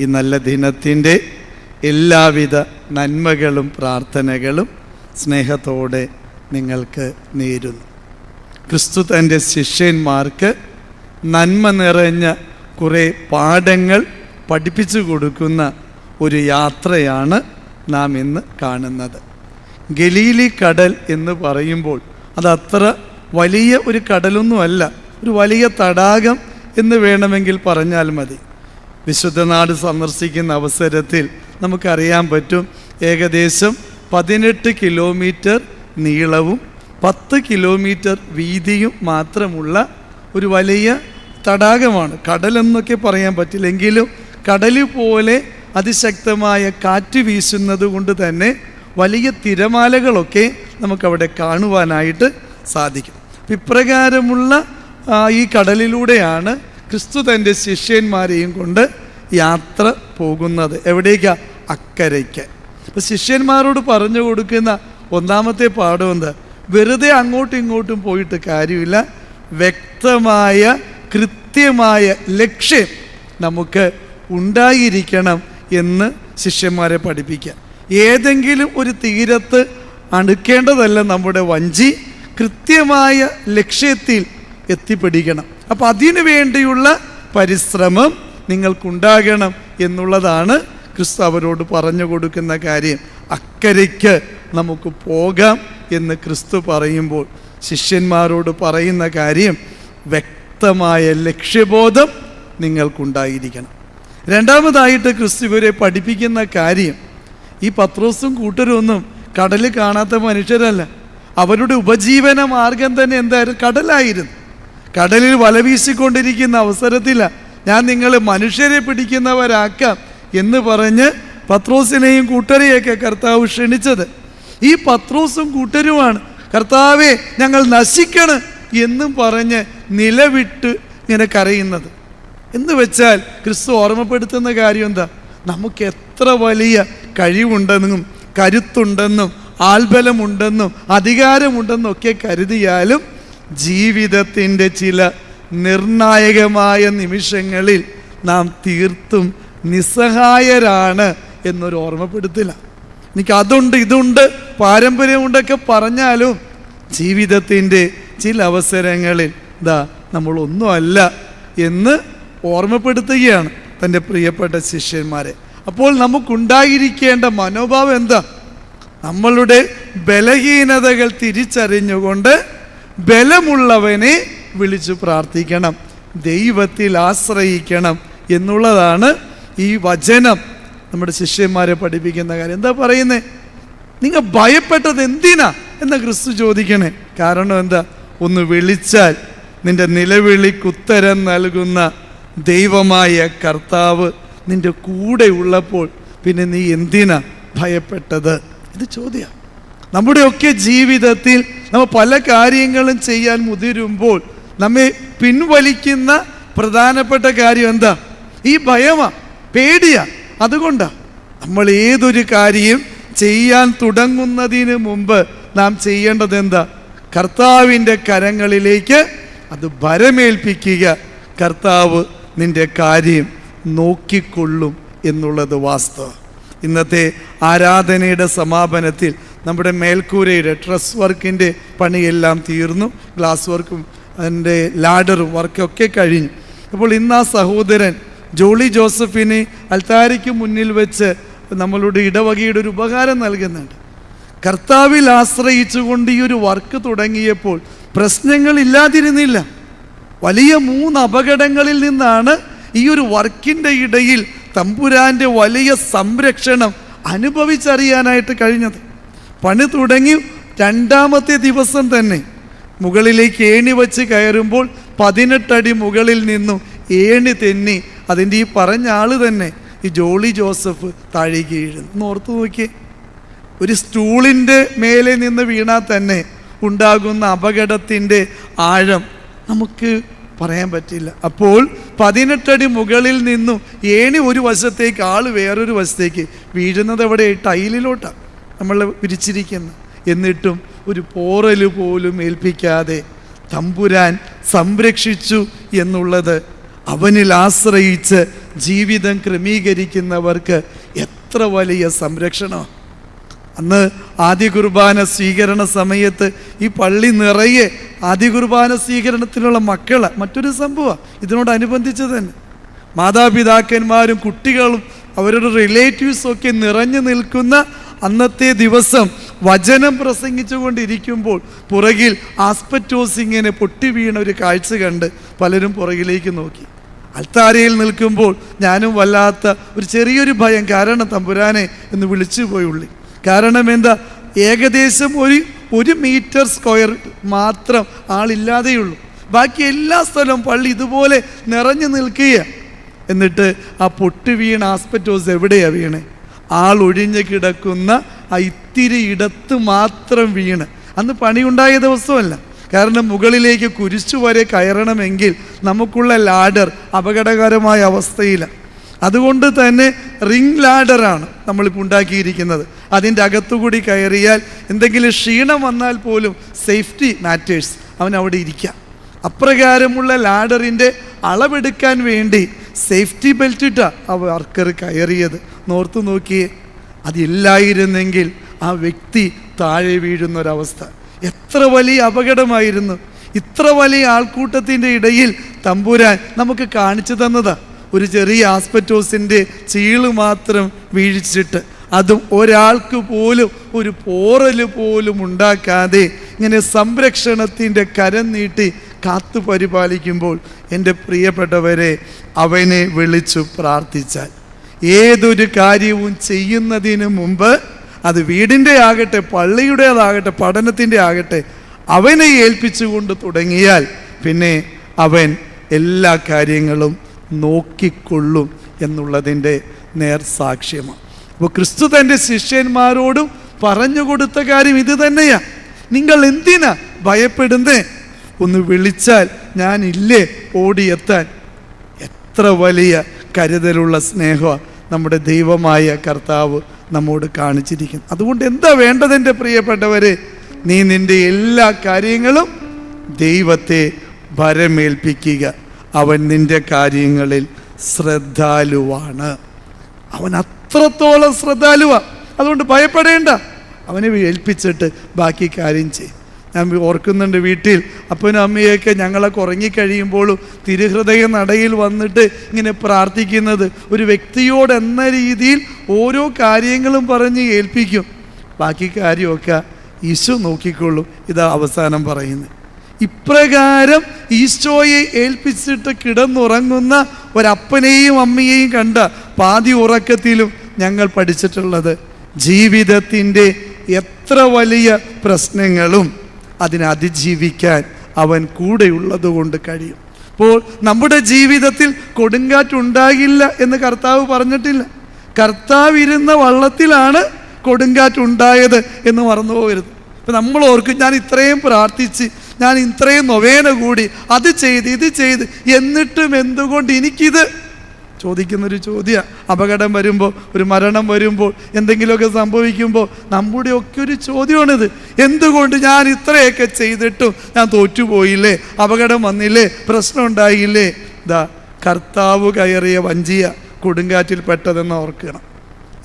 ഈ നല്ല ദിനത്തിന്റെ എല്ലാവിധ നന്മകളും പ്രാർത്ഥനകളും സ്നേഹത്തോടെ നിങ്ങൾക്ക് നേരുന്നു. ക്രിസ്തു തന്റെ ശിഷ്യന്മാർക്ക് നന്മ നിറഞ്ഞ കുറേ പാഠങ്ങൾ പഠിപ്പിച്ചു കൊടുക്കുന്ന ഒരു യാത്രയാണ് നാം ഇന്ന് കാണുന്നത്. ഗലീലി കടൽ എന്ന് പറയുമ്പോൾ അത് അത്ര വലിയ ഒരു കടലൊന്നുമല്ല ഒരു വലിയ തടാകം എന്ന് വേണമെങ്കിൽ പറഞ്ഞാൽ മതി. വിശുദ്ധ നാട് സന്ദർശിക്കുന്ന അവസരത്തിൽ നമുക്കറിയാൻ പറ്റും ഏകദേശം പതിനെട്ട് കിലോമീറ്റർ നീളവും പത്ത് കിലോമീറ്റർ വീതിയും മാത്രമുള്ള ഒരു വലിയ തടാകമാണ്. കടലെന്നൊക്കെ പറയാൻ പറ്റില്ലെങ്കിലും കടൽ പോലെ അതിശക്തമായ കാറ്റ് വീശുന്നത് കൊണ്ട് തന്നെ വലിയ തിരമാലകളൊക്കെ നമുക്കവിടെ കാണുവാനായിട്ട് സാധിക്കും. ഇപ്രകാരമുള്ള ഈ കടലിലൂടെയാണ് ക്രിസ്തു തന്റെ ശിഷ്യന്മാരെയും കൊണ്ട് യാത്ര പോകുന്നത് എവിടേക്കാ? അക്കരയ്ക്ക്. അപ്പം ശിഷ്യന്മാരോട് പറഞ്ഞു കൊടുക്കുന്ന ഒന്നാമത്തെ പാഠം വെറുതെ അങ്ങോട്ടും ഇങ്ങോട്ടും പോയിട്ട് കാര്യമില്ല. വ്യക്തമായ കൃത്യമായ ലക്ഷ്യം നമുക്ക് ഉണ്ടായിരിക്കണം എന്ന് ശിഷ്യന്മാരെ പഠിപ്പിക്കുക. ഏതെങ്കിലും ഒരു തീരത്ത് അണുക്കേണ്ടതല്ല നമ്മുടെ വഞ്ചി. കൃത്യമായ ലക്ഷ്യത്തിൽ എത്തിപ്പിടിക്കണം. അപ്പം അതിനു വേണ്ടിയുള്ള പരിശ്രമം നിങ്ങൾക്കുണ്ടാകണം എന്നുള്ളതാണ് ക്രിസ്തു അവരോട് പറഞ്ഞു കൊടുക്കുന്ന കാര്യം. അക്കരയ്ക്ക് നമുക്ക് പോകാം എന്ന് ക്രിസ്തു പറയുമ്പോൾ ശിഷ്യന്മാരോട് പറയുന്ന കാര്യം വ്യക്തമായ ലക്ഷ്യബോധം നിങ്ങൾക്കുണ്ടായിരിക്കണം. രണ്ടാമതായിട്ട് ക്രിസ്തു ഇവരെ പഠിപ്പിക്കുന്ന കാര്യം ഈ പത്രോസും കൂട്ടരും ഒന്നും കടൽ കാണാത്ത മനുഷ്യരല്ല. അവരുടെ ഉപജീവന മാർഗം തന്നെ എന്തായിരുന്നു കടലായിരുന്നു. കടലിൽ വലവീശിക്കൊണ്ടിരിക്കുന്ന വീശിക്കൊണ്ടിരിക്കുന്ന ഞാൻ നിങ്ങൾ മനുഷ്യരെ പിടിക്കുന്നവരാക്കാം എന്ന് പറഞ്ഞ് പത്രോസിനെയും കൂട്ടരെയൊക്കെ കർത്താവ് ക്ഷണിച്ചത്. ഈ പത്രോസും കൂട്ടരുമാണ്. കർത്താവെ ഞങ്ങൾ നശിക്കണം എന്നും പറഞ്ഞ് നിലവിട്ട് ഇങ്ങനെ കരയുന്നത്. എന്ന് വെച്ചാൽ ക്രിസ്തു ഓർമ്മപ്പെടുത്തുന്ന കാര്യം എന്താ? നമുക്ക് എത്ര വലിയ കഴിവുണ്ടെന്നും കരുത്തുണ്ടെന്നും ആൽബലമുണ്ടെന്നും അധികാരമുണ്ടെന്നും ഒക്കെ കരുതിയാലും ജീവിതത്തിന്റെ ചില നിർണായകമായ നിമിഷങ്ങളിൽ നാം തീർത്തും നിസ്സഹായരാണ് എന്നൊരു ഓർമ്മപ്പെടുത്തില്ല എനിക്ക് അതുണ്ട് ഇതുണ്ട് പാരമ്പര്യമുണ്ടൊക്കെ പറഞ്ഞാലും ജീവിതത്തിന്റെ ചില അവസരങ്ങളിൽ ഇതാ നമ്മളൊന്നുമല്ല എന്ന് ഓർമ്മപ്പെടുത്തുകയാണ് തന്റെ പ്രിയപ്പെട്ട ശിഷ്യന്മാരെ. അപ്പോൾ നമുക്കുണ്ടായിരിക്കേണ്ട മനോഭാവം എന്താ? നമ്മളുടെ ബലഹീനതകൾ തിരിച്ചറിഞ്ഞുകൊണ്ട് ബലമുള്ളവനെ വിളിച്ചു പ്രാർത്ഥിക്കണം ദൈവത്തിൽ ആശ്രയിക്കണം എന്നുള്ളതാണ് ഈ വചനം. നമ്മുടെ ശിഷ്യന്മാരെ പഠിപ്പിക്കുന്ന കാര്യം. എന്താ പറയുന്നേ? നിങ്ങൾ ഭയപ്പെട്ടത് എന്തിനാ എന്ന് ക്രിസ്തു ചോദിക്കണേ. കാരണം എന്താ? ഒന്ന് വിളിച്ചാൽ നിന്റെ നിലവിളിക്കുത്തരം നൽകുന്ന ദൈവമായ കർത്താവ് നിന്റെ കൂടെ ഉള്ളപ്പോൾ പിന്നെ നീ എന്തിനാ ഭയപ്പെട്ടത്? ഇത് ചോദ്യം. നമ്മുടെയൊക്കെ ജീവിതത്തിൽ നമ്മൾ പല കാര്യങ്ങളും ചെയ്യാൻ മുതിരുമ്പോൾ നമ്മെ പിൻവലിക്കുന്ന പ്രധാനപ്പെട്ട കാര്യം എന്താ? ഈ ഭയമാ പേടിയാ. അതുകൊണ്ടാ നമ്മൾ ഏതൊരു കാര്യം ചെയ്യാൻ തുടങ്ങുന്നതിന് മുമ്പ് നാം ചെയ്യേണ്ടത് എന്താ? കർത്താവിന്റെ കരങ്ങളിലേക്ക് അത് ഭരമേൽപ്പിക്കുക കർത്താവ് നിന്റെ കാര്യം നോക്കിക്കൊള്ളും എന്നുള്ളത് വാസ്തവം. ഇന്നത്തെ ആരാധനയുടെ സമാപനത്തിൽ നമ്മുടെ മേൽക്കൂരയുടെ ട്രസ് വർക്കിന്റെ പണിയെല്ലാം തീർന്നു. ഗ്ലാസ് വർക്കും അതിന്റെ ലാഡറും വർക്കൊക്കെ കഴിഞ്ഞു. അപ്പോൾ ഇന്ന് ആ സഹോദരൻ ജോളി ജോസഫിന് അൽത്താരയ്ക്ക് മുന്നിൽ വെച്ച് നമ്മളുടെ ഇടവകയുടെ ഒരു ഉപകാരം നൽകുന്നുണ്ട്. കർത്താവിൽ ആശ്രയിച്ചുകൊണ്ട് ഈ ഒരു വർക്ക് തുടങ്ങിയപ്പോൾ പ്രശ്നങ്ങൾ ഇല്ലാതിരുന്നില്ല. വലിയ മൂന്ന് അപകടങ്ങളിൽ നിന്നാണ് ഈ ഒരു വർക്കിന്റെ ഇടയിൽ തമ്പുരാന്റെ വലിയ സംരക്ഷണം അനുഭവിച്ചറിയാനായിട്ട് കഴിഞ്ഞത്. പണി തുടങ്ങി രണ്ടാമത്തെ ദിവസം തന്നെ മുകളിലേക്ക് ഏണി വച്ച് കയറുമ്പോൾ പതിനെട്ടടി മുകളിൽ നിന്നും ഏണി തെന്നി അതിന്റെ ഈ പറഞ്ഞ ആൾ തന്നെ ഈ ജോളി ജോസഫ് താഴേക്ക് വീഴുന്നു. ഒന്ന് നോക്കിയേ. ഒരു സ്റ്റൂളിന്റെ മേലെ നിന്ന് വീണാൽ തന്നെ ഉണ്ടാകുന്ന അപകടത്തിന്റെ ആഴം നമുക്ക് പറയാൻ പറ്റില്ല. അപ്പോൾ പതിനെട്ടടി മുകളിൽ നിന്നും ഏണി ഒരു വശത്തേക്ക് ആൾ വേറൊരു വശത്തേക്ക് വീഴുന്നത് എവിടെ? ടൈലിലോട്ടാണ്. നമ്മൾ പിരിച്ചിരിക്കുന്നത് എന്നിട്ടും ഒരു പോറൽ പോലും ഏൽപ്പിക്കാതെ തമ്പുരാൻ സംരക്ഷിച്ചു എന്നുള്ളത് അവനിൽ ആശ്രയിച്ച് ജീവിതം ക്രമീകരിക്കുന്നവർക്ക് എത്ര വലിയ സംരക്ഷണമാണ് അന്ന് ആദ്യ കുർബാന സ്വീകരണ സമയത്ത് ഈ പള്ളി നിറയെ ആദ്യ കുർബാന സ്വീകരണത്തിലുള്ള മക്കൾ മറ്റൊരു സംഭവമാണ് ഇതിനോടനുബന്ധിച്ച് തന്നെ. മാതാപിതാക്കന്മാരും കുട്ടികളും അവരുടെ റിലേറ്റീവ്സും ഒക്കെ നിറഞ്ഞു നിൽക്കുന്ന അന്നത്തെ ദിവസം വചനം പ്രസംഗിച്ചുകൊണ്ടിരിക്കുമ്പോൾ പുറകിൽ ആസ്പെറ്റോസ് പൊട്ടി വീണ ഒരു കാഴ്ച കണ്ട് പലരും പുറകിലേക്ക് നോക്കി. അൽത്താരയിൽ നിൽക്കുമ്പോൾ ഞാനും വല്ലാത്ത ഒരു ചെറിയൊരു ഭയം കാരണം തമ്പുരാനെ എന്ന് വിളിച്ചു പോയി ഉള്ളി. കാരണം എന്താ? ഏകദേശം ഒരു ഒരു മീറ്റർ സ്ക്വയർ മാത്രം ആളില്ലാതെയുള്ളൂ ബാക്കി എല്ലാ സ്ഥലവും പള്ളി ഇതുപോലെ നിറഞ്ഞു നിൽക്കുക എന്നിട്ട് ആ പൊട്ടി വീണ ആസ്പെറ്റോസ് എവിടെയാണ് വീണേ? ആൾ ഒഴിഞ്ഞ് കിടക്കുന്ന ആ ഇത്തിരി ഇടത്ത് മാത്രം വീണ്. അന്ന് പണിയുണ്ടായ ദിവസമല്ല. കാരണം മുകളിലേക്ക് കുരിശു വരെ കയറണമെങ്കിൽ നമുക്കുള്ള ലാഡർ അപകടകരമായ അവസ്ഥയിലാണ് അതുകൊണ്ട് തന്നെ റിംഗ് ലാഡറാണ് നമ്മളിപ്പോൾ ഉണ്ടാക്കിയിരിക്കുന്നത്. അതിന്റെ അകത്തുകൂടി കയറിയാൽ എന്തെങ്കിലും ക്ഷീണം വന്നാൽ പോലും സേഫ്റ്റി മാറ്റേഴ്സ് അവൻ അവിടെ ഇരിക്കാം. അപ്രകാരമുള്ള ലാഡറിന്റെ അളവെടുക്കാൻ വേണ്ടി സേഫ്റ്റി ബെൽറ്റിട്ടാണ് ആ വർക്കർ കയറിയത്. നോർത്ത് നോക്കി അതില്ലായിരുന്നെങ്കിൽ ആ വ്യക്തി താഴെ വീഴുന്നൊരവസ്ഥ. എത്ര വലിയ അപകടമായിരുന്നു. ഇത്ര വലിയ ആൾക്കൂട്ടത്തിന്റെ ഇടയിൽ തമ്പുരാൻ നമുക്ക് കാണിച്ചു തന്നതാ. ഒരു ചെറിയ ആസ്പെറ്റോസിന്റെ ചീൾ മാത്രം വീഴിച്ചിട്ട് അതും ഒരാൾക്ക് പോലും ഒരു പോറൽ പോലും ഉണ്ടാക്കാതെ ഇങ്ങനെ സംരക്ഷണത്തിന്റെ കരം നീട്ടി കാത്തു പരിപാലിക്കുമ്പോൾ എന്റെ പ്രിയപ്പെട്ടവരെ അവനെ വിളിച്ചു പ്രാർത്ഥിച്ചാൽ. ഏതൊരു കാര്യവും ചെയ്യുന്നതിന് മുമ്പ് അത് വീടിന്റെ ആകട്ടെ പള്ളിയുടേതാകട്ടെ പഠനത്തിന്റെ ആകട്ടെ അവനെ ഏൽപ്പിച്ചുകൊണ്ട് തുടങ്ങിയാൽ പിന്നെ അവൻ എല്ലാ കാര്യങ്ങളും നോക്കിക്കൊള്ളും എന്നുള്ളതിന്റെ നേർസാക്ഷ്യമാണ്. അപ്പോൾ ക്രിസ്തു തന്റെ ശിഷ്യന്മാരോടും പറഞ്ഞു കൊടുത്ത കാര്യം ഇത് തന്നെയാ. നിങ്ങൾ എന്തിനാ ഭയപ്പെടുന്നേ? ഒന്ന് വിളിച്ചാൽ ഞാനില്ലേ ഓടിയെത്താൻ? എത്ര വലിയ കരുതലുള്ള സ്നേഹമാണ്. നമ്മുടെ ദൈവമായ കർത്താവ് നമ്മോട് കാണിച്ചിരിക്കുന്നു. അതുകൊണ്ട് എന്താ വേണ്ടത് എന്റെ പ്രിയപ്പെട്ടവരെ? നീ നിന്റെ എല്ലാ കാര്യങ്ങളും ദൈവത്തെ ഭരമേൽപ്പിക്കുക അവൻ നിന്റെ കാര്യങ്ങളിൽ ശ്രദ്ധാലുവാണ്. അവൻ അത്രത്തോളം ശ്രദ്ധാലുവാണ് അതുകൊണ്ട് ഭയപ്പെടേണ്ട. അവനെ ഏൽപ്പിച്ചിട്ട് ബാക്കി കാര്യം ചെയ്യും. ഞാൻ ഓർക്കുന്നുണ്ട് വീട്ടിൽ. അപ്പനും അമ്മയൊക്കെ ഞങ്ങളൊക്കെ ഉറങ്ങിക്കഴിയുമ്പോഴും തിരുഹൃദയ നടയിൽ വന്നിട്ട് ഇങ്ങനെ പ്രാർത്ഥിക്കുന്നത്. ഒരു വ്യക്തിയോട് എന്ന രീതിയിൽ ഓരോ കാര്യങ്ങളും പറഞ്ഞ് ഏൽപ്പിക്കും. ബാക്കി കാര്യമൊക്കെ ഈശോ നോക്കിക്കൊള്ളും. ഇതാ അവസാനം പറയുന്നത്. ഇപ്രകാരം ഈശോയെ ഏൽപ്പിച്ചിട്ട് കിടന്നുറങ്ങുന്ന ഒരപ്പനെയും അമ്മയെയും കണ്ട പാതി ഉറക്കത്തിലും ഞങ്ങൾ പഠിച്ചിട്ടുള്ളത്. ജീവിതത്തിന്റെ എത്ര വലിയ പ്രശ്നങ്ങളും അതിനെ അതിജീവിക്കാൻ അവൻ കൂടെയുള്ളത് കൊണ്ട് കഴിയും. അപ്പോൾ നമ്മുടെ ജീവിതത്തിൽ കൊടുങ്കാറ്റുണ്ടാകില്ല എന്ന് കർത്താവ് പറഞ്ഞിട്ടില്ല. കർത്താവ് ഇരുന്ന വള്ളത്തിലാണ് കൊടുങ്കാറ്റുണ്ടായത് എന്ന് മറന്നു പോകരുത്. ഇപ്പം നമ്മൾ ഓർക്കും ഞാൻ ഇത്രയും പ്രാർത്ഥിച്ച് ഞാൻ ഇത്രയും നൊവേന കൂടി അത് ചെയ്ത് ഇത് ചെയ്ത് എന്നിട്ടും എന്തുകൊണ്ട് എനിക്കിത്? ചോദിക്കുന്നൊരു ചോദ്യ. അപകടം വരുമ്പോൾ ഒരു മരണം വരുമ്പോൾ എന്തെങ്കിലുമൊക്കെ സംഭവിക്കുമ്പോൾ നമ്മുടെ ഒക്കെ ഒരു ചോദ്യമാണിത്. എന്തുകൊണ്ട് ഞാൻ ഇത്രയൊക്കെ ചെയ്തിട്ടും ഞാൻ തോറ്റുപോയില്ലേ? അപകടം വന്നില്ലേ? പ്രശ്നം ഉണ്ടായില്ലേ? ഇതാ കർത്താവ് കയറിയ വഞ്ചിയ കൊടുങ്കാറ്റിൽ പെട്ടതെന്ന് ഓർക്കണം.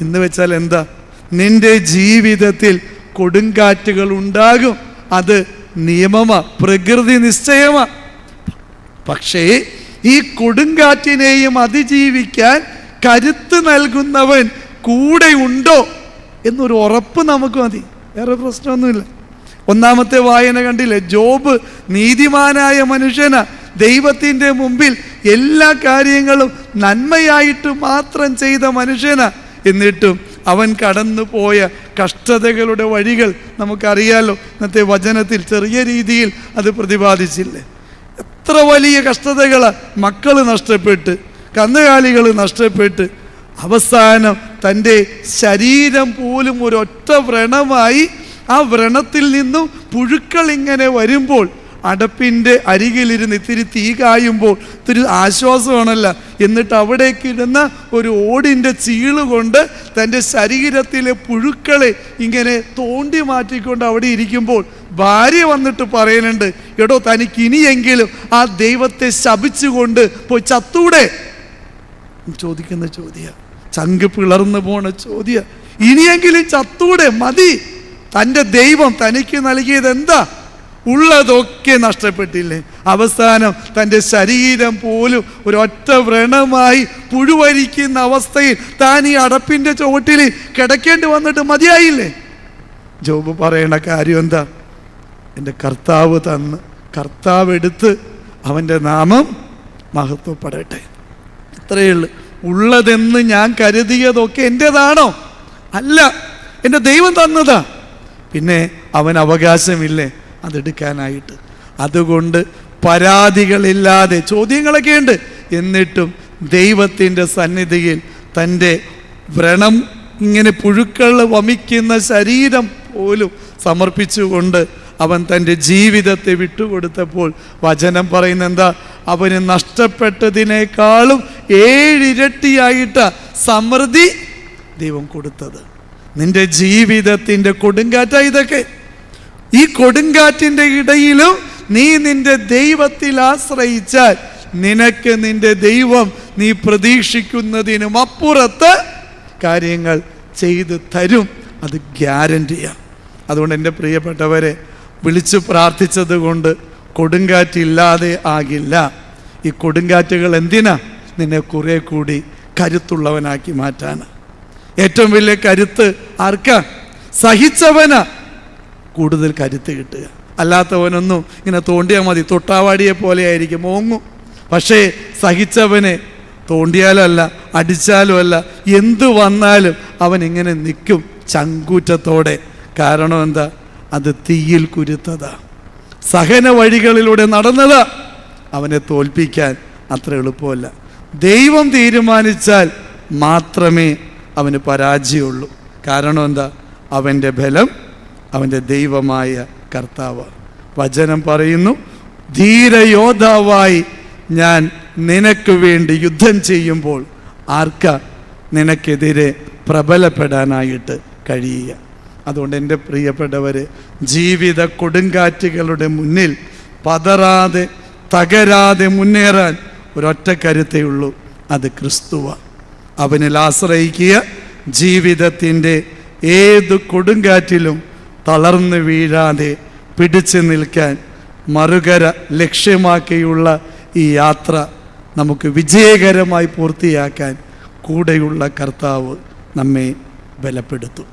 എന്ന് വെച്ചാൽ എന്താ? നിന്റെ ജീവിതത്തിൽ കൊടുങ്കാറ്റുകൾ ഉണ്ടാകും. അത് നിയമമാണ് പ്രകൃതി നിശ്ചയമാണ് പക്ഷേ ഈ കൊടുങ്കാറ്റിനെയും അതിജീവിക്കാൻ കരുത്ത് നൽകുന്നവൻ കൂടെ ഉണ്ടോ എന്നൊരു ഉറപ്പ് നമുക്ക് മതി. വേറെ പ്രശ്നമൊന്നുമില്ല. ഒന്നാമത്തെ വായന കണ്ടില്ലേ? ജോബ് നീതിമാനായ മനുഷ്യന. ദൈവത്തിന്റെ മുമ്പിൽ എല്ലാ കാര്യങ്ങളും നന്മയായിട്ട് മാത്രം ചെയ്ത മനുഷ്യന. എന്നിട്ടും അവൻ കടന്നു പോയ കഷ്ടതകളുടെ വഴികൾ നമുക്കറിയാലോ. ഇന്നത്തെ വചനത്തിൽ ചെറിയ രീതിയിൽ അത് പ്രതിപാദിച്ചില്ലേ? എത്ര വലിയ കഷ്ടതകൾ മക്കൾ നഷ്ടപ്പെട്ട് കന്നുകാലികൾ നഷ്ടപ്പെട്ട് അവസാനം തന്റെ ശരീരം പോലും ഒരൊറ്റ വ്രണമായി ആ വ്രണത്തിൽ നിന്നും പുഴുക്കൾ ഇങ്ങനെ വരുമ്പോൾ അടപ്പിന്റെ അരികിലിരുന്ന് ഇത്തിരി തീ കായുമ്പോൾ ഇത്തിരി ആശ്വാസമാണല്ല. എന്നിട്ട് അവിടേക്ക് ഇടുന്ന ഒരു ഓടിന്റെ ചീൾ കൊണ്ട് തന്റെ ശരീരത്തിലെ പുഴുക്കളെ ഇങ്ങനെ തോണ്ടി മാറ്റിക്കൊണ്ട് അവിടെ ഇരിക്കുമ്പോൾ ഭാര്യ വന്നിട്ട് പറയുന്നുണ്ട് എടോ തനിക്ക് ഇനിയെങ്കിലും ആ ദൈവത്തെ ശപിച്ചുകൊണ്ട് പോയി ചത്തൂടെ? ചോദിക്കുന്ന ചോദ്യ. ചങ്ക് പിളർന്നു പോണ ചോദ്യ. ഇനിയെങ്കിലും ചത്തൂടെ മതി. തന്റെ ദൈവം തനിക്ക് നൽകിയത് എന്താ? ഉള്ളതൊക്കെ നഷ്ടപ്പെട്ടില്ലേ? അവസാനം തന്റെ ശരീരം പോലും ഒരൊറ്റ വ്രണമായി പുഴുവരിക്കുന്ന അവസ്ഥയിൽ താൻ ഈ അടപ്പിന്റെ ചുവട്ടിൽ കിടക്കേണ്ടി വന്നിട്ട് മതിയായില്ലേ? ജോബ് പറയണ കാര്യം എന്താ? എന്റെ കർത്താവ് തന്ന് കർത്താവ് എടുത്ത് അവന്റെ നാമം മഹത്വപ്പെടട്ടെ. ഇത്രയേ ഉള്ളൂ. ഉള്ളതെന്ന് ഞാൻ കരുതിയതൊക്കെ എന്റെതാണോ അല്ല എന്റെ ദൈവം തന്നതാ. പിന്നെ അവൻ അവകാശമില്ലേ അതെടുക്കാനായിട്ട്. അതുകൊണ്ട് പരാതികളില്ലാതെ ചോദ്യങ്ങളൊക്കെ ഉണ്ട്. എന്നിട്ടും ദൈവത്തിന്റെ സന്നിധിയിൽ തന്റെ വ്രണം ഇങ്ങനെ പുഴുക്കൾ വമിക്കുന്ന ശരീരം പോലും സമർപ്പിച്ചുകൊണ്ട് അവൻ തന്റെ ജീവിതത്തെ വിട്ടുകൊടുത്തപ്പോൾ വചനം പറയുന്ന എന്താ അവന് നഷ്ടപ്പെട്ടതിനേക്കാളും ഏഴിരട്ടിയായിട്ട് സമൃദ്ധി ദൈവം കൊടുത്തത്. നിന്റെ ജീവിതത്തിന്റെ കൊടുങ്കാറ്റ ഇതൊക്കെ. ഈ കൊടുങ്കാറ്റിന്റെ ഇടയിലും നീ നിന്റെ ദൈവത്തിൽ ആശ്രയിച്ചാൽ നിനക്ക് നിന്റെ ദൈവം നീ പ്രതീക്ഷിക്കുന്നതിനും അപ്പുറത്ത് കാര്യങ്ങൾ ചെയ്തു തരും. അത് ഗ്യാരന്റിയാണ് അതുകൊണ്ട് എന്റെ പ്രിയപ്പെട്ടവരെ വിളിച്ചു പ്രാർത്ഥിച്ചത് കൊണ്ട് കൊടുങ്കാറ്റില്ലാതെ ആകില്ല. ഈ കൊടുങ്കാറ്റുകൾ എന്തിനാ? നിന്നെ കുറെ കൂടി കരുത്തുള്ളവനാക്കി മാറ്റാൻ. ഏറ്റവും വലിയ കരുത്ത് ആർക്കാ? സഹിച്ചവനാ. കൂടുതൽ കരുത്ത് കിട്ടുക. അല്ലാത്തവനൊന്നും ഇങ്ങനെ തോണ്ടിയാൽ മതി. തൊട്ടാവാടിയെ പോലെ ആയിരിക്കും. മോങ്ങും പക്ഷേ സഹിച്ചവനെ തോണ്ടിയാലല്ല അടിച്ചാലും അല്ല എന്തു വന്നാലും അവൻ ഇങ്ങനെ നിൽക്കും ചങ്കൂറ്റത്തോടെ. കാരണം എന്താ? അത് തീയിൽ കുരുത്തതാ. സഹന വഴികളിലൂടെ നടന്നത് അവനെ തോൽപ്പിക്കാൻ അത്ര എളുപ്പമല്ല. ദൈവം തീരുമാനിച്ചാൽ മാത്രമേ അവന് പരാജയമുള്ളൂ. കാരണം എന്താ? അവന്റെ ബലം അവന്റെ ദൈവമായ കർത്താവ്. വചനം പറയുന്നു ധീരയോദ്ധാവായി ഞാൻ നിനക്ക് വേണ്ടി യുദ്ധം ചെയ്യുമ്പോൾ ആർക്ക നിനക്കെതിരെ പ്രബലപ്പെടാനായിട്ട് കഴിയുക? അതുകൊണ്ട് എന്റെ പ്രിയപ്പെട്ടവർ ജീവിത കൊടുങ്കാറ്റുകളുടെ മുന്നിൽ പതറാതെ തകരാതെ മുന്നേറാൻ ഒരൊറ്റ കരുത്തേ ഉള്ളൂ. അത് ക്രിസ്തുവ. അവനിൽ ആശ്രയിക്കുക ജീവിതത്തിന്റെ ഏത് കൊടുങ്കാറ്റിലും തളർന്നു വീഴാതെ പിടിച്ചു നിൽക്കാൻ മറുകര ലക്ഷ്യമാക്കിയുള്ള ഈ യാത്ര നമുക്ക് വിജയകരമായി പൂർത്തിയാക്കാൻ കൂടെയുള്ള കർത്താവ് നമ്മെ ബലപ്പെടുത്തും.